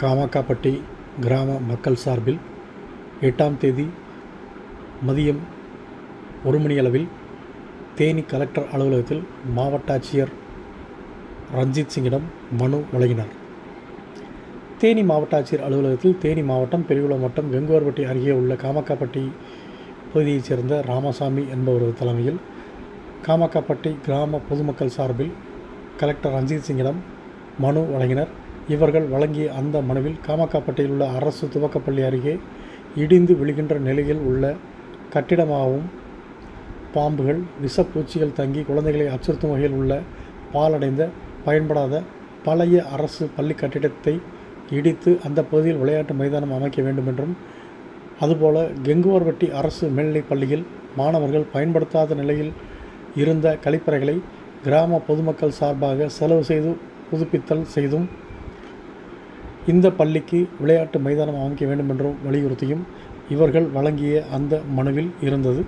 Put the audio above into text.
காமாக்காப்பட்டி கிராம மக்கள் சார்பில் எட்டாம் தேதி மதியம் ஒரு மணியளவில் தேனி கலெக்டர் அலுவலகத்தில் மாவட்ட ஆட்சியர் ரஞ்சித் சிங்கிடம் மனு வழங்கினார். தேனி மாவட்ட ஆட்சியர் அலுவலகத்தில் தேனி மாவட்டம் பெரியகுளம் வட்டம் கங்குவார்பட்டி அருகே உள்ள காமக்காப்பட்டி பகுதியைச் சேர்ந்த ராமசாமி என்பவர் தலைமையில் காமக்காப்பட்டி கிராம பொதுமக்கள் சார்பில் கலெக்டர் ரஞ்சித் சிங்கிடம் மனு வழங்கினர். இவர்கள் வழங்கிய அந்த மனுவில் காமக்காப்பட்டியில் உள்ள அரசு துவக்கப்பள்ளி அருகே இடிந்து விழுகின்ற நிலையில் உள்ள கட்டிடமாகவும் பாம்புகள் விஷப்பூச்சிகள் தங்கி குழந்தைகளை அச்சுறுத்தும் வகையில் உள்ள பாலடைந்த பயன்படாத பழைய அரசு பள்ளி கட்டிடத்தை இடித்து அந்த பகுதியில் விளையாட்டு மைதானம் அமைக்க வேண்டும் என்றும் அதுபோல கெங்குவார்பட்டி அரசு மேல்நிலைப் பள்ளியில் மாணவர்கள் பயன்படுத்தாத நிலையில் இருந்த கழிப்பறைகளை கிராம பொதுமக்கள் சார்பாக செலவு செய்து புதுப்பித்தல் செய்தும் இந்த பள்ளிக்கு விளையாட்டு மைதானம் அமைக்க வேண்டும் என்றும் வலியுறுத்தியும் இவர்கள் வழங்கிய அந்த மனுவில் இருந்தது.